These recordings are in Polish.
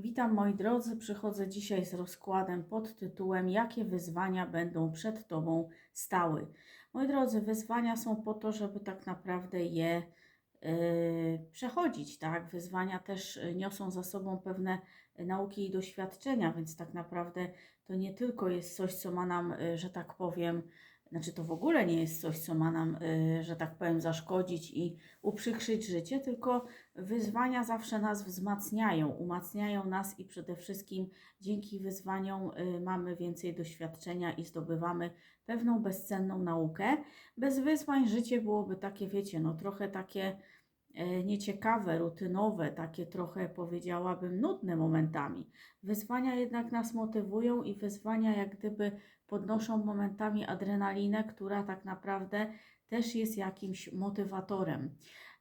Witam moi drodzy, przychodzę dzisiaj z rozkładem pod tytułem Jakie wyzwania będą przed Tobą stały? Moi drodzy, wyzwania są po to, żeby tak naprawdę je yy, przechodzić, tak? Wyzwania też y, niosą za sobą pewne nauki i doświadczenia, więc tak naprawdę to nie tylko jest coś, co ma nam, że tak powiem, znaczy to w ogóle nie jest coś, co ma nam, y, że tak powiem, zaszkodzić i uprzykrzyć życie, tylko wyzwania zawsze nas wzmacniają, umacniają nas i przede wszystkim dzięki wyzwaniom y, mamy więcej doświadczenia i zdobywamy pewną bezcenną naukę. Bez wyzwań życie byłoby takie, wiecie, no trochę takie nieciekawe, rutynowe, takie trochę powiedziałabym nudne momentami. Wyzwania jednak nas motywują i wyzwania jak gdyby podnoszą momentami adrenalinę, która tak naprawdę też jest jakimś motywatorem.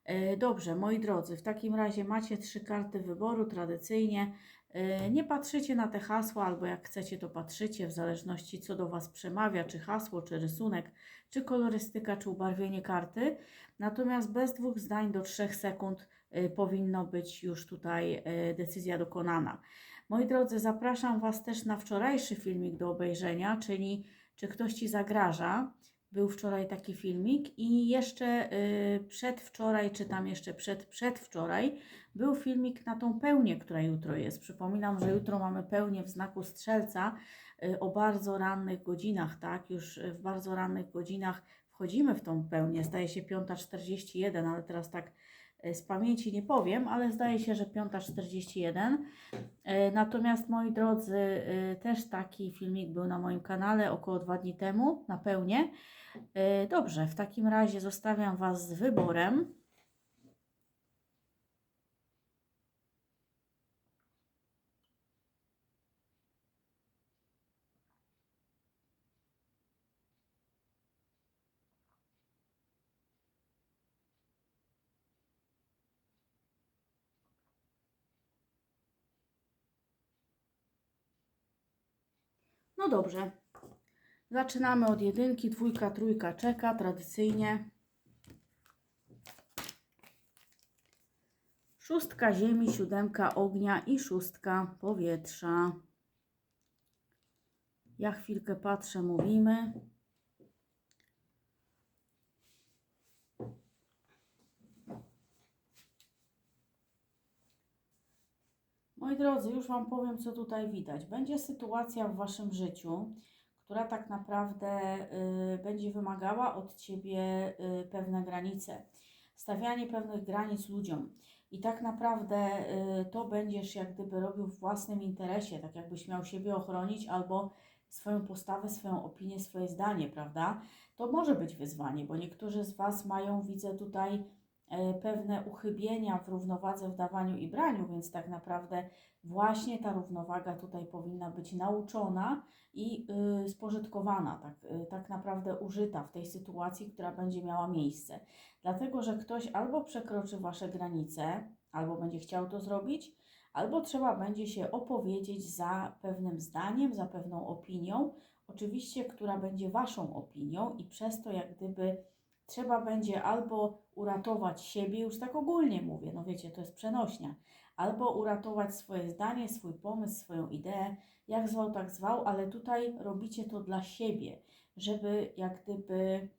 E, Dobrze, moi drodzy, w takim razie macie trzy karty wyboru tradycyjnie. E, Nie patrzycie na te hasła, albo jak chcecie, to patrzycie, w zależności co do Was przemawia, czy hasło, czy rysunek, czy kolorystyka, czy ubarwienie karty. Natomiast bez dwóch zdań do trzech sekund e, powinno być już tutaj e, decyzja dokonana. Moi drodzy, zapraszam Was też na wczorajszy filmik do obejrzenia, czyli czy ktoś Ci zagraża. Był wczoraj taki filmik i jeszcze y, przedwczoraj, czy tam jeszcze przed, przedwczoraj, był filmik na tą pełnię, która jutro jest. Przypominam, że jutro mamy pełnię w znaku strzelca y, o bardzo rannych godzinach, tak? Już y, w bardzo rannych godzinach wchodzimy w tą pełnię. Zdaje się 5.41, ale teraz tak y, z pamięci nie powiem, ale zdaje się, że 5.41. E, Natomiast moi drodzy, też taki filmik był na moim kanale około dwa dni temu, na pełnie. E, Dobrze, w takim razie zostawiam Was z wyborem. No dobrze. Zaczynamy od jedynki, dwójka, trójka czeka, tradycyjnie. Szóstka ziemi, siódemka ognia i szóstka powietrza. Ja chwilkę patrzę, mówimy. Moi drodzy, już Wam powiem, co tutaj widać. Będzie sytuacja w Waszym życiu, która tak naprawdę y, będzie wymagała od Ciebie y, pewne granice, stawianie pewnych granic ludziom. I tak naprawdę y, to będziesz jak gdyby robił w własnym interesie, tak jakbyś miał siebie ochronić albo swoją postawę, swoją opinię, swoje zdanie, prawda? To może być wyzwanie, bo niektórzy z Was mają, widzę tutaj, pewne uchybienia w równowadze w dawaniu i braniu, więc tak naprawdę właśnie ta równowaga tutaj powinna być nauczona i y, spożytkowana, tak, y, tak naprawdę użyta w tej sytuacji, która będzie miała miejsce. Dlatego, że ktoś albo przekroczy Wasze granice, albo będzie chciał to zrobić, albo trzeba będzie się opowiedzieć za pewnym zdaniem, za pewną opinią, oczywiście, która będzie Waszą opinią i przez to jak gdyby trzeba będzie albo uratować siebie, już tak ogólnie mówię, no wiecie, to jest przenośnia, albo uratować swoje zdanie, swój pomysł, swoją ideę, jak zwał, tak zwał, ale tutaj robicie to dla siebie, żeby jak gdyby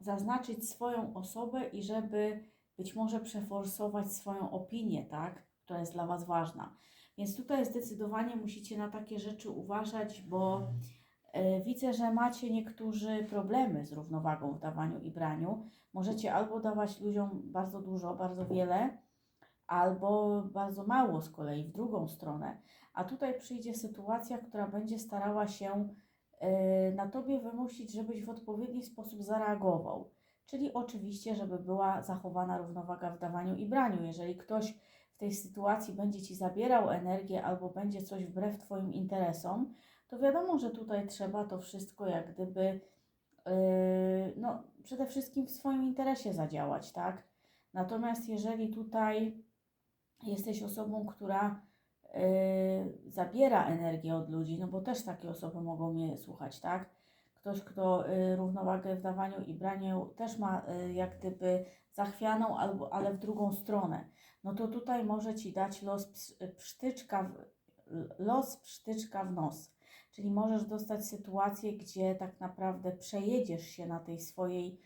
zaznaczyć swoją osobę i żeby być może przeforsować swoją opinię, tak, która jest dla Was ważna. Więc tutaj zdecydowanie musicie na takie rzeczy uważać, bo widzę, że macie niektórzy problemy z równowagą w dawaniu i braniu. Możecie albo dawać ludziom bardzo dużo, bardzo wiele, albo bardzo mało z kolei w drugą stronę. A tutaj przyjdzie sytuacja, która będzie starała się e, na tobie wymusić, żebyś w odpowiedni sposób zareagował. Czyli oczywiście, żeby była zachowana równowaga w dawaniu i braniu. Jeżeli ktoś w tej sytuacji będzie ci zabierał energię albo będzie coś wbrew Twoim interesom, to wiadomo, że tutaj trzeba to wszystko jak gdyby yy, no, przede wszystkim w swoim interesie zadziałać, tak? Natomiast jeżeli tutaj jesteś osobą, która yy, zabiera energię od ludzi, no bo też takie osoby mogą mnie słuchać, tak? Ktoś, kto y, równowagę w dawaniu i braniu też ma y, jak gdyby zachwianą, albo, ale w drugą stronę, no to tutaj może Ci dać los ps- psztyczka w, Los psztyczka w nos. Czyli możesz dostać sytuację, gdzie tak naprawdę przejedziesz się na tej swojej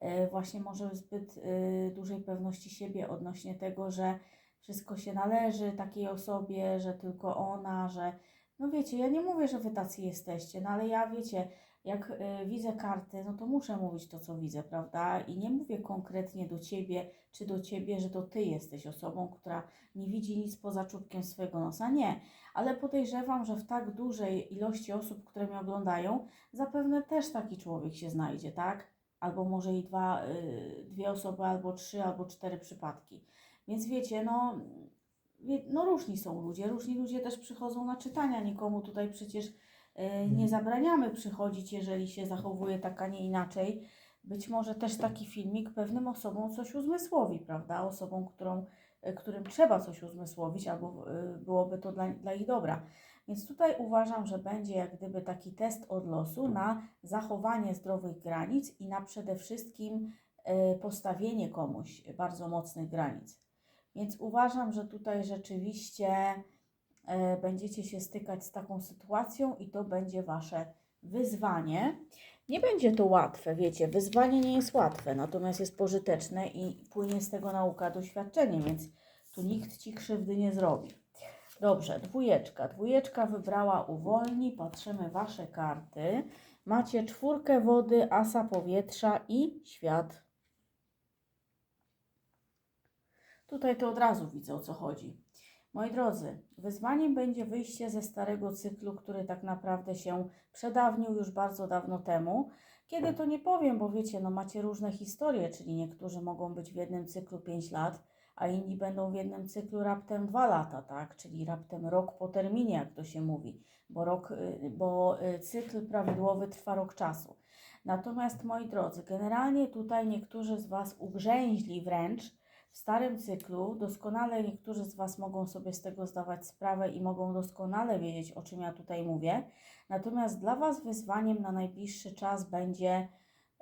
e, właśnie może zbyt e, dużej pewności siebie odnośnie tego, że wszystko się należy takiej osobie, że tylko ona, że no wiecie, ja nie mówię, że wy tacy jesteście, no ale ja wiecie, jak y, widzę karty, no to muszę mówić to, co widzę, prawda? I nie mówię konkretnie do ciebie, czy do ciebie, że to ty jesteś osobą, która nie widzi nic poza czubkiem swojego nosa. Nie, ale podejrzewam, że w tak dużej ilości osób, które mnie oglądają, zapewne też taki człowiek się znajdzie, tak? Albo może i dwa, y, dwie osoby, albo trzy, albo cztery przypadki. Więc wiecie, no, no różni są ludzie, różni ludzie też przychodzą na czytania, nikomu tutaj przecież y, nie zabraniamy przychodzić, jeżeli się zachowuje tak, a nie inaczej. Być może też taki filmik pewnym osobom coś uzmysłowi, prawda? Osobom, którą, y, którym trzeba coś uzmysłowić, albo y, byłoby to dla, dla ich dobra. Więc tutaj uważam, że będzie jak gdyby taki test od losu na zachowanie zdrowych granic i na przede wszystkim postawienie komuś bardzo mocnych granic. Więc uważam, że tutaj rzeczywiście e, będziecie się stykać z taką sytuacją i to będzie wasze wyzwanie. Nie będzie to łatwe, wiecie, wyzwanie nie jest łatwe, natomiast jest pożyteczne i płynie z tego nauka, doświadczenie, więc tu nikt ci krzywdy nie zrobi. Dobrze, dwójeczka. Dwójeczka wybrała uwolni, patrzymy wasze karty. Macie czwórkę wody, asa powietrza i świat. Tutaj to od razu widzę o co chodzi. Moi drodzy, wyzwaniem będzie wyjście ze starego cyklu, który tak naprawdę się przedawnił już bardzo dawno temu. Kiedy to nie powiem, bo wiecie, no macie różne historie, czyli niektórzy mogą być w jednym cyklu 5 lat, a inni będą w jednym cyklu raptem 2 lata, tak? Czyli raptem rok po terminie, jak to się mówi, bo, rok, y, bo y, cykl prawidłowy trwa rok czasu. Natomiast moi drodzy, generalnie tutaj niektórzy z Was ugrzęźli wręcz w starym cyklu. Doskonale niektórzy z Was mogą sobie z tego zdawać sprawę i mogą doskonale wiedzieć, o czym ja tutaj mówię. Natomiast dla Was wyzwaniem na najbliższy czas będzie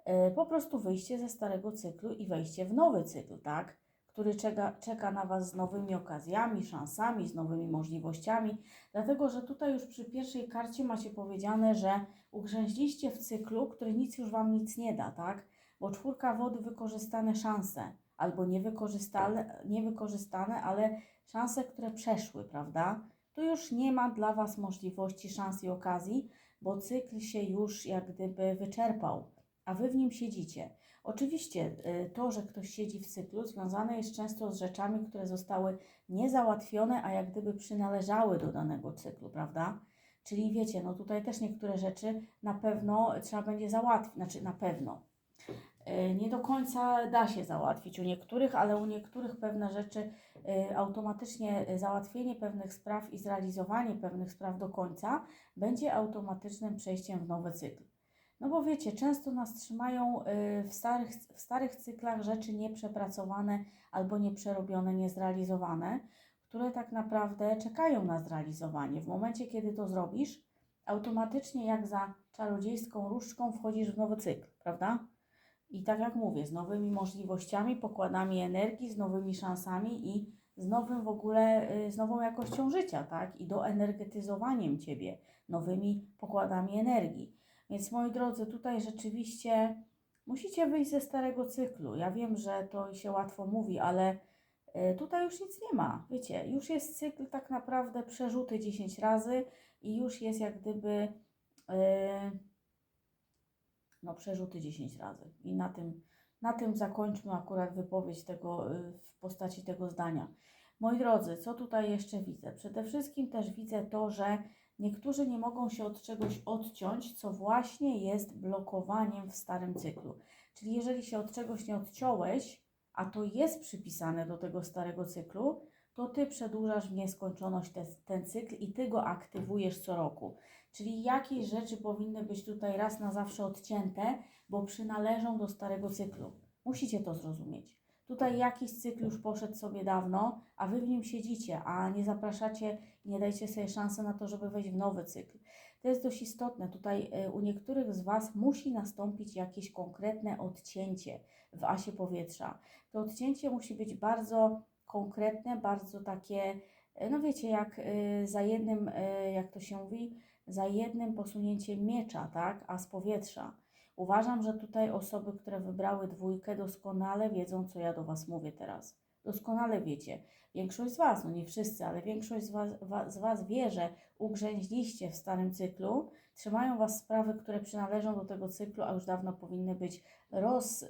e, po prostu wyjście ze starego cyklu i wejście w nowy cykl, tak? Który czeka, czeka na Was z nowymi okazjami, szansami, z nowymi możliwościami. Dlatego, że tutaj już przy pierwszej karcie macie powiedziane, że ugrzęźliście w cyklu, który nic już Wam nic nie da, tak? Bo czwórka wody wykorzystane szanse albo niewykorzystane, niewykorzystane, ale szanse, które przeszły, prawda? Tu już nie ma dla Was możliwości, szans i okazji, bo cykl się już jak gdyby wyczerpał, a Wy w nim siedzicie. Oczywiście y, to, że ktoś siedzi w cyklu, związane jest często z rzeczami, które zostały niezałatwione, a jak gdyby przynależały do danego cyklu, prawda? Czyli wiecie, no tutaj też niektóre rzeczy na pewno trzeba będzie załatwić, znaczy na pewno, nie do końca da się załatwić u niektórych, ale u niektórych pewne rzeczy e, automatycznie e, załatwienie pewnych spraw i zrealizowanie pewnych spraw do końca będzie automatycznym przejściem w nowy cykl. No bo wiecie, często nas trzymają w starych, w starych cyklach rzeczy nieprzepracowane albo nieprzerobione, niezrealizowane, które tak naprawdę czekają na zrealizowanie. W momencie, kiedy to zrobisz, automatycznie jak za czarodziejską różdżką wchodzisz w nowy cykl, prawda? I tak jak mówię, z nowymi możliwościami, pokładami energii, z nowymi szansami i z nowym w ogóle, y, z nową jakością życia, tak? I doenergetyzowaniem Ciebie nowymi pokładami energii. Więc moi drodzy, tutaj rzeczywiście musicie wyjść ze starego cyklu. Ja wiem, że to się łatwo mówi, ale y, tutaj już nic nie ma. Wiecie, już jest cykl tak naprawdę przerzuty 10 razy i już jest jak gdyby... Yy, no, przerzuty 10 razy. I na tym, na tym zakończmy akurat wypowiedź tego y, w postaci tego zdania. Moi drodzy, co tutaj jeszcze widzę? Przede wszystkim też widzę to, że niektórzy nie mogą się od czegoś odciąć, co właśnie jest blokowaniem w starym cyklu. Czyli jeżeli się od czegoś nie odciąłeś, a to jest przypisane do tego starego cyklu, to ty przedłużasz w nieskończoność te, ten cykl i ty go aktywujesz co roku. Czyli jakieś rzeczy powinny być tutaj raz na zawsze odcięte, bo przynależą do starego cyklu. Musicie to zrozumieć. Tutaj jakiś cykl już poszedł sobie dawno, a wy w nim siedzicie, a nie zapraszacie, nie dajcie sobie szansy na to, żeby wejść w nowy cykl. To jest dość istotne. Tutaj y, u niektórych z Was musi nastąpić jakieś konkretne odcięcie w asie powietrza. To odcięcie musi być bardzo konkretne, bardzo takie e, no wiecie, jak e, za jednym, e, jak to się mówi, za jednym posunięciem miecza, tak, a z powietrza. Uważam, że tutaj osoby, które wybrały dwójkę, doskonale wiedzą, co ja do Was mówię teraz. Doskonale wiecie. Większość z Was, no nie wszyscy, ale większość z Was, wa, z was wie, że ugrzęźliście w starym cyklu, trzymają Was sprawy, które przynależą do tego cyklu, a już dawno powinny być roz, y,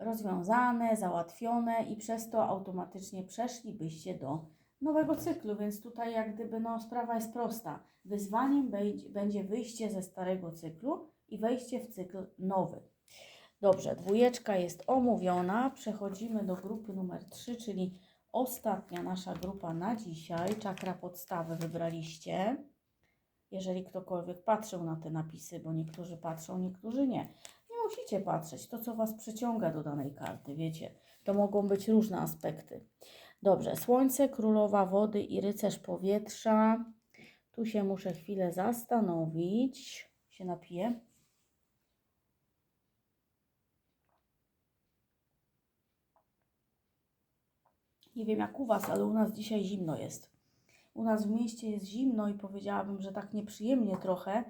rozwiązane, załatwione i przez to automatycznie przeszlibyście do nowego cyklu, więc tutaj jak gdyby no, sprawa jest prosta. Wyzwaniem będzie, wyjście ze starego cyklu i wejście w cykl nowy. Dobrze, dwójeczka jest omówiona. Przechodzimy do grupy numer 3, czyli ostatnia nasza grupa na dzisiaj. Czakra podstawy wybraliście. Jeżeli ktokolwiek patrzył na te napisy, bo niektórzy patrzą, niektórzy nie. Musicie patrzeć. To, co Was przyciąga do danej karty, wiecie. To mogą być różne aspekty. Dobrze, Słońce, Królowa Wody i Rycerz Powietrza. Tu się muszę chwilę zastanowić. Się napiję. Nie wiem jak u Was, ale u nas dzisiaj zimno jest. U nas w mieście jest zimno i powiedziałabym, że tak nieprzyjemnie trochę,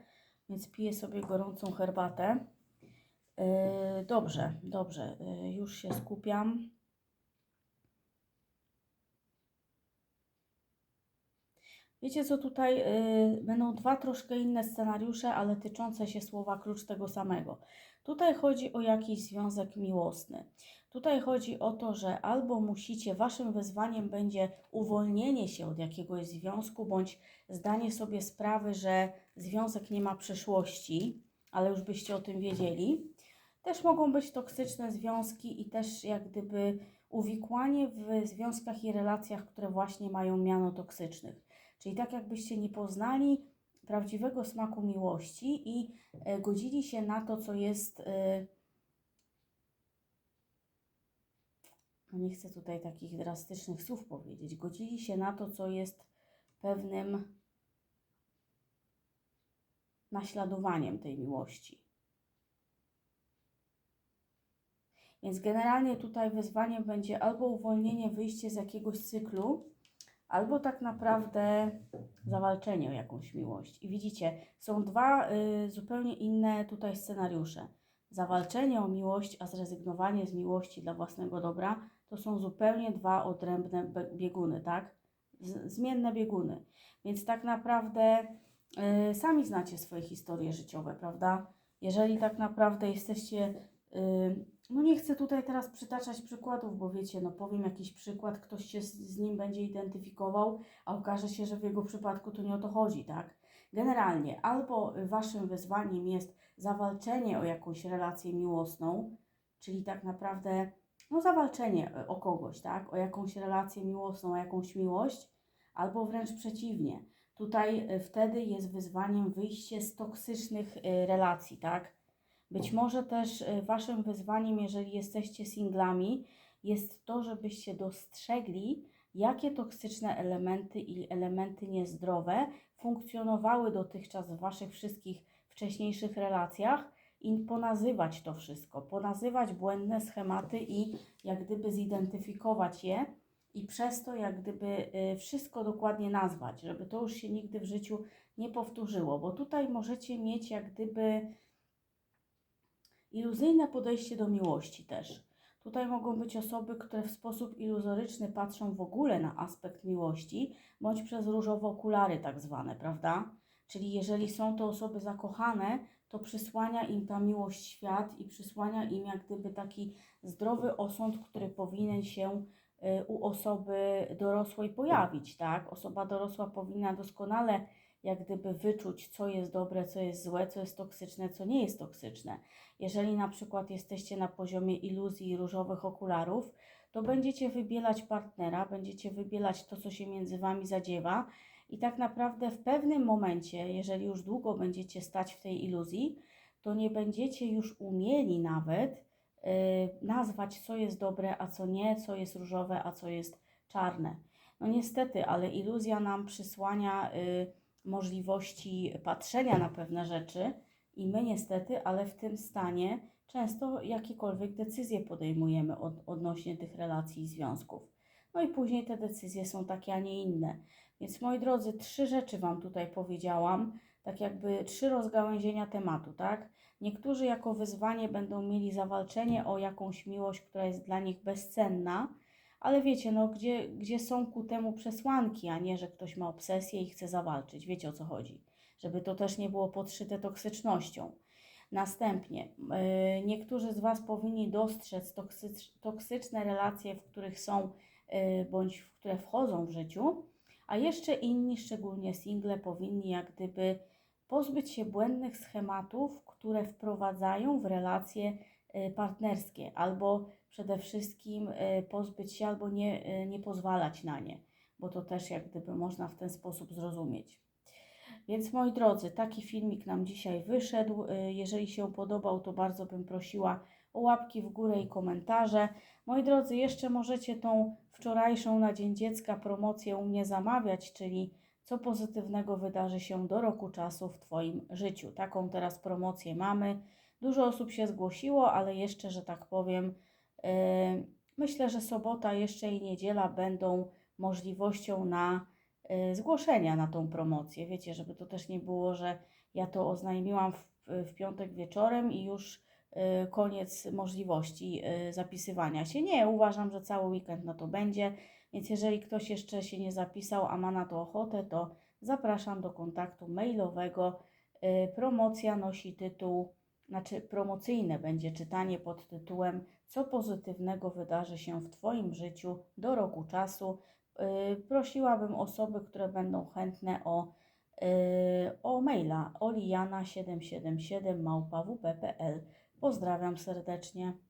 więc piję sobie gorącą herbatę. Yy, dobrze, dobrze, yy, już się skupiam. Wiecie co, tutaj yy, będą dwa troszkę inne scenariusze, ale tyczące się słowa klucz tego samego. Tutaj chodzi o jakiś związek miłosny. Tutaj chodzi o to, że albo musicie, waszym wyzwaniem będzie uwolnienie się od jakiegoś związku, bądź zdanie sobie sprawy, że związek nie ma przyszłości, ale już byście o tym wiedzieli. Też mogą być toksyczne związki i też jak gdyby uwikłanie w związkach i relacjach, które właśnie mają miano toksycznych. Czyli tak jakbyście nie poznali prawdziwego smaku miłości i e, godzili się na to, co jest. E, no nie chcę tutaj takich drastycznych słów powiedzieć. Godzili się na to, co jest pewnym naśladowaniem tej miłości. Więc generalnie tutaj wyzwaniem będzie albo uwolnienie, wyjście z jakiegoś cyklu, albo tak naprawdę zawalczenie o jakąś miłość. I widzicie, są dwa y, zupełnie inne tutaj scenariusze. Zawalczenie o miłość, a zrezygnowanie z miłości dla własnego dobra to są zupełnie dwa odrębne bieguny, tak? Z, zmienne bieguny. Więc tak naprawdę y, sami znacie swoje historie życiowe, prawda? Jeżeli tak naprawdę jesteście y, no nie chcę tutaj teraz przytaczać przykładów, bo wiecie, no powiem jakiś przykład, ktoś się z, nim będzie identyfikował, a okaże się, że w jego przypadku to nie o to chodzi, tak? Generalnie, albo waszym wyzwaniem jest zawalczenie o jakąś relację miłosną, czyli tak naprawdę, no zawalczenie o kogoś, tak? O jakąś relację miłosną, o jakąś miłość, albo wręcz przeciwnie. Tutaj e, wtedy jest wyzwaniem wyjście z toksycznych e, relacji, tak? Być może też y, Waszym wyzwaniem, jeżeli jesteście singlami, jest to, żebyście dostrzegli, jakie toksyczne elementy i elementy niezdrowe funkcjonowały dotychczas w Waszych wszystkich wcześniejszych relacjach i ponazywać to wszystko, ponazywać błędne schematy i jak gdyby zidentyfikować je i przez to jak gdyby y, wszystko dokładnie nazwać, żeby to już się nigdy w życiu nie powtórzyło, bo tutaj możecie mieć jak gdyby Iluzyjne podejście do miłości też. Tutaj mogą być osoby, które w sposób iluzoryczny patrzą w ogóle na aspekt miłości, bądź przez różowe okulary tak zwane, prawda? Czyli jeżeli są to osoby zakochane, to przysłania im ta miłość świat i przysłania im jak gdyby taki zdrowy osąd, który powinien się y, u osoby dorosłej pojawić, tak? Osoba dorosła powinna doskonale jak gdyby wyczuć, co jest dobre, co jest złe, co jest toksyczne, co nie jest toksyczne. Jeżeli na przykład jesteście na poziomie iluzji i różowych okularów, to będziecie wybielać partnera, będziecie wybielać to, co się między Wami zadziewa i tak naprawdę w pewnym momencie, jeżeli już długo będziecie stać w tej iluzji, to nie będziecie już umieli nawet yy, nazwać, co jest dobre, a co nie, co jest różowe, a co jest czarne. No niestety, ale iluzja nam przysłania... Yy, możliwości patrzenia na pewne rzeczy i my niestety, ale w tym stanie często jakiekolwiek decyzje podejmujemy od, odnośnie tych relacji i związków. No i później te decyzje są takie, a nie inne. Więc moi drodzy, trzy rzeczy Wam tutaj powiedziałam, tak jakby trzy rozgałęzienia tematu, tak? Niektórzy jako wyzwanie będą mieli zawalczenie o jakąś miłość, która jest dla nich bezcenna, ale wiecie, no gdzie, gdzie są ku temu przesłanki, a nie, że ktoś ma obsesję i chce zawalczyć. Wiecie o co chodzi. Żeby to też nie było podszyte toksycznością. Następnie, yy, niektórzy z Was powinni dostrzec toksycz, toksyczne relacje, w których są yy, bądź w które wchodzą w życiu, a jeszcze inni, szczególnie single, powinni jak gdyby pozbyć się błędnych schematów, które wprowadzają w relacje y, partnerskie, albo przede wszystkim y, pozbyć się, albo nie, y, nie pozwalać na nie, bo to też jak gdyby można w ten sposób zrozumieć. Więc moi drodzy, taki filmik nam dzisiaj wyszedł. Y, Jeżeli się podobał, to bardzo bym prosiła o łapki w górę i komentarze. Moi drodzy, jeszcze możecie tą wczorajszą na Dzień Dziecka promocję u mnie zamawiać, czyli co pozytywnego wydarzy się do roku czasu w Twoim życiu. Taką teraz promocję mamy. Dużo osób się zgłosiło, ale jeszcze, że tak powiem, myślę, że sobota jeszcze i niedziela będą możliwością na y, zgłoszenia na tą promocję. Wiecie, żeby to też nie było, że ja to oznajmiłam w, w piątek wieczorem i już y, koniec możliwości zapisywania się. Nie, uważam, że cały weekend na to będzie, więc jeżeli ktoś jeszcze się nie zapisał, a ma na to ochotę, to zapraszam do kontaktu mailowego. Promocja nosi tytuł, znaczy promocyjne będzie czytanie pod tytułem Co pozytywnego wydarzy się w Twoim życiu do roku czasu. Y, Prosiłabym osoby, które będą chętne o, y, o maila oliana777 małpa wp.pl. Pozdrawiam serdecznie.